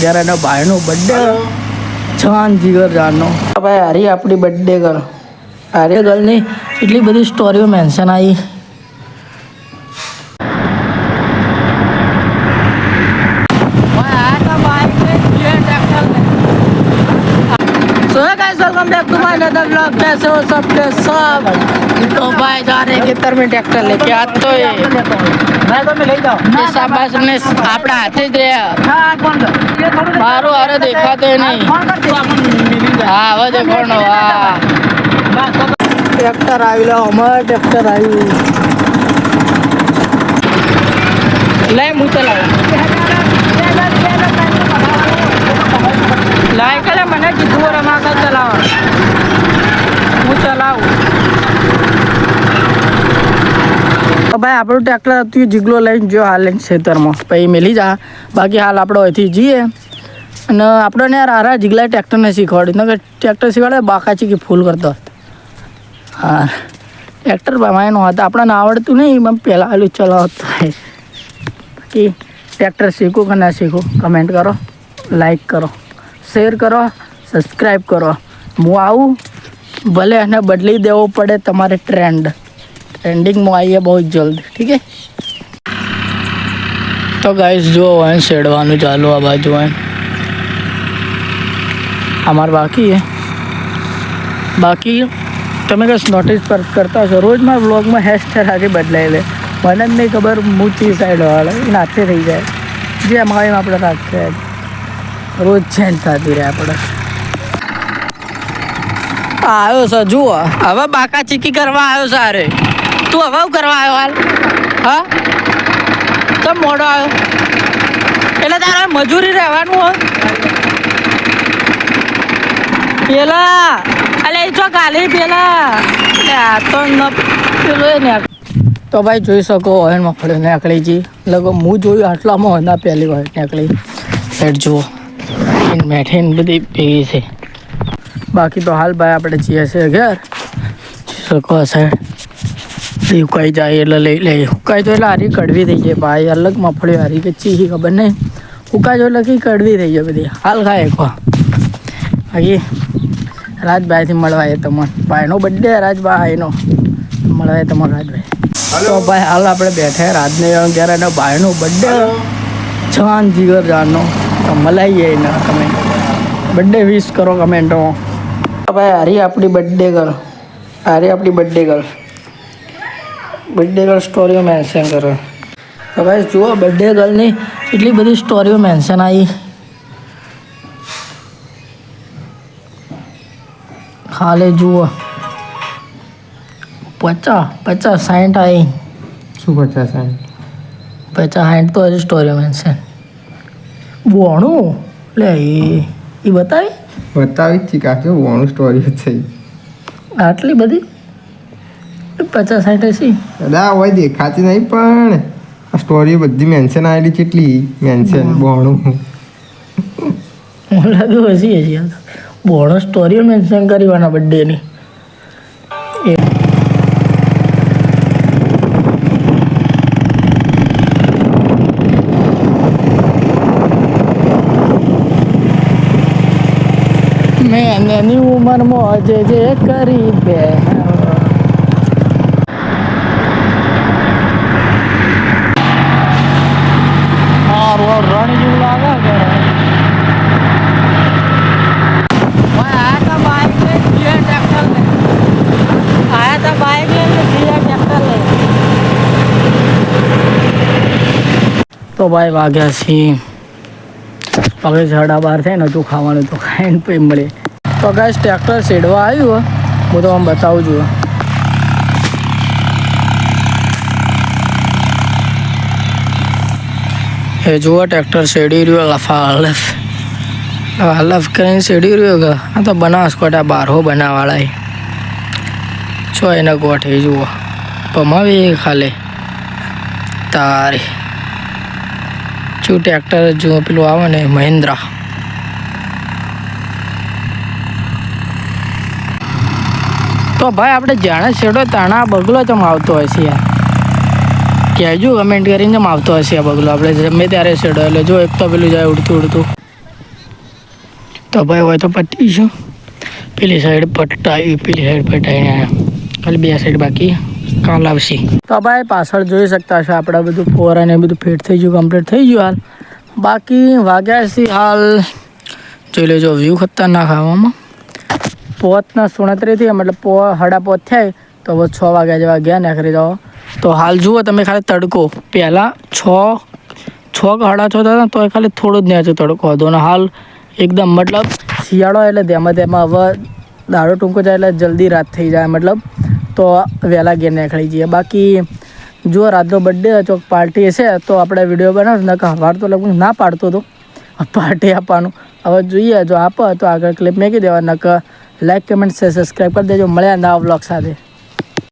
જ્યારે એના ભાઈનો બર્થડે છાન જીગર જાનનો ભાઈ હારી આપણી બર્થડે ગર્લ હારી ગર્લની એટલી બધી સ્ટોરીઓ મેન્શન આવી guys welcome back to my another vlog कैसे हो सब के सब तो भाई जा रहे हैं खेतर में ट्रैक्टर लेके आज तो ये मैं तो ले जाओ ये શાબાશ ને આપણા હાથે જ રહ્યા हाँ कौन ये थोड़ी देर મારું હારે દેખાતો નહીં कौन कर दे હા હવે દેખાણો હા ટ્રેક્ટર આવી લો અમારે ટ્રેક્ટર આવ્યું લઈ હું ચલાવું ભાઈ, આપણું ટ્રેક્ટર હતું, જીગલો લઈને જો હાલ લઈને ખેતરમાં. પછી મેલી જા. બાકી હાલ આપણે અહીંથી જઈએ. અને આપણે યાર આરા જીગલા ટ્રેક્ટરને શીખવાડ્યું. કે ટ્રેક્ટર શીખવાડે બાકાચી કે ફૂલ કરતો હા. ટ્રેક્ટર એનો હતા. આપણને આવડતું નહીં, એમ પહેલાં આલું ચલાવતો બાકી ટ્રેક્ટર શીખો કે ના શીખો કમેન્ટ કરો લાઈક કરો શેર કરો સબસ્ક્રાઈબ કરો. હું આવું, ભલે એને બદલી દેવો પડે તમારે ટ્રેન્ડ ટ્રેન્ડિંગમાં આવીએ બહુ જ જલ્દી, ઠીક છે? તો ગાઈસ જો હોય શેડવાનું ચાલુ આ બાજુ એમ અમારે બાકી હે બાકી તમે કશ નોટિસ પર કરતા હશો. રોજ મારા બ્લોગમાં હેરસ્ટાઈલ આજે બદલાઈ લે મને જ નહીં ખબર હું ચી સાઈડ વાળા. એ નાચે થઈ જાય. જે અમારે આપણે રાખતા રોજ ચેન્જ થતી રહે આપણે. આવ્યો છે, જુઓ. હવે બાકા ચીકી કરવા આવ્યો છે અરે તું હવે કરવા આવ્યો હાલ? હા? તો મોડો આવ્યો. એટલે તારે મજૂરી રહેવાનું હોય. પેલા, અલે જો કાલે પેલા. તો ન પેલો ને તો ભાઈ જોઈ શકો ઓયન મફળી નેકળી જી. લગો હું જોયું આટલામાં હોય ના પહેલી વાર નેકળી. એટ જુઓ. મેઠીન બધી ભેગી છે. બાકી તો હાલ ભાઈ આપણે છીએ ઘેર. જોઈ શકો સાઈડ ઉકાઈ જાય એટલે લઈ લઈએ ઉકાઈ તો એટલે હારી કડવી થઈ જાય ભાઈ. અલગ મફળી હારી કે ચી ખબર નહીં. ઉકાઈ જો એટલે કઈ કડવી થઈ જાય બધી. હાલ ખાય એક બાકી રાજભાઈથી મળવા આવ્યા તમને. ભાઈનો બર્થડે રાજભાઈનો. એનો મળવાય તમારો રાજભાઈ. તો ભાઈ હાલ આપણે બેઠા રાજને ત્યારે એના ભાઈનો બર્થડે છાન જીગર જાનનો તો મલાઈએ એને તમે. બર્થડે વિશ કરો કમેન્ટો ભાઈ હારી આપણી બર્થડે કર હારી આપણી બર્થડે ગર્લ બર્થડે ગર્લ સ્ટોરીઓ મેન્શન કરો. તો ભાઈ જુઓ બર્થડે ગર્લની એટલી બધી સ્ટોરીઓ મેન્શન આવી. ખાલે જુઓ. પચાસ પચાસ સાઠ આવી. શું પચાસ પચાસ સાઠ તો હજી સ્ટોરી મેન્શન બોણું? લે એ બતાવી. બતાવી જ કાકે વોણું સ્ટોરી થઈ આટલી બધી? પચાસ સાઠ હશે કદા હોય દેખાતી નહીં પણ આ સ્ટોરી બધી મેન્શન આવેલી કેટલી? મેન્શન બોણું. લાગ્યું હસી હસી બોણો સ્ટોરીઓ મેન્શન કરવાના બર્થડેની મેં એની ઉંમરમાં જે જે કરી બે મારું રણ જેવું લાગે કે આયા તા બાઈક લઈને જીયા ટ્રેક્ટર લઈને આયા તા બાઈક લઈને જીયા ટ્રેક્ટર લઈને તો ભાઈ વાગ્યા છીએ. હવે ઝાડા બહાર થાય ને હજુ ખાવાનું તો ખાઈને પછી મળે. તો ગાય ટ્રેક્ટર સેડવા આવ્યું, હું. તો આમ બતાવું છું એ જુઓ ટ્રેક્ટર સેડી રહ્યો લફા હલફ હલફ કરીને સેડી રહ્યો કે? આ તો બનાસકોટા બારહો બનાવાળા છો એને ગોઠવી, જુઓ. પમાવી ખાલી. તારી. શું ટ્રેક્ટર જો પેલું આવે ને, મહિન્દ્રા. તો ભાઈ, આપણે જાણે છેડો તાણા બગલો ચમ આવતો હશે યાર. કહેજો કમેન્ટ કરીને ચમ આવતો હશે આ બગલો. આપણે ગમે ત્યારે છેડો, એટલે જો એક તો પેલું જાય ઉડતું ઉડતું. તો ભાઈ, હોય તો પતી છે પેલી સાઈડ પટાવી પેલી સાઈડ પટાવીને ખાલી બે સાઈડ બાકી. કાલ આવશે. તો ભાઈ પાછળ જોઈ શકતા છો આપણે બધું ફોર અને બધું ફિટ થઈ ગયું કમ્પ્લીટ થઈ ગયું હાલ. બાકી વાગ્યા છે હાલ, જોઈ લેજો વ્યૂ ખતરનાક આવવામાં પોતના સુણત્રીથી મતલબ પો, હડા પોત થાય, તો હવે છ વાગ્યા જેવા ગયા નીકળી જાઓ તો. હાલ જુઓ તમે ખાલી તડકો. પહેલાં છ છ સાડા છ થતા તો એ ખાલી થોડું જ નેચું તડકો હતો. અને હાલ એકદમ, મતલબ શિયાળો એટલે તેમાં તેમાં હવે દાડો ટૂંકો જાય એટલે જલ્દી રાત થઈ જાય, મતલબ તો વહેલા ઘેર નીકળી જઈએ. બાકી જો રાતનો બર્થડે ચોક પાર્ટી હશે, તો આપણે વીડિયો બનાવશું. નકર હવાર તો લગભગ ના પાડતો હતો. પાર્ટી આપવાનું. હવે જોઈએ, જો આપો તો આગળ ક્લિપ મેકી દેવા નકર લાઈક કમેન્ટ સબસ્ક્રાઈબ કરી દેજો. મળ્યા નવા બ્લોગ સાથે.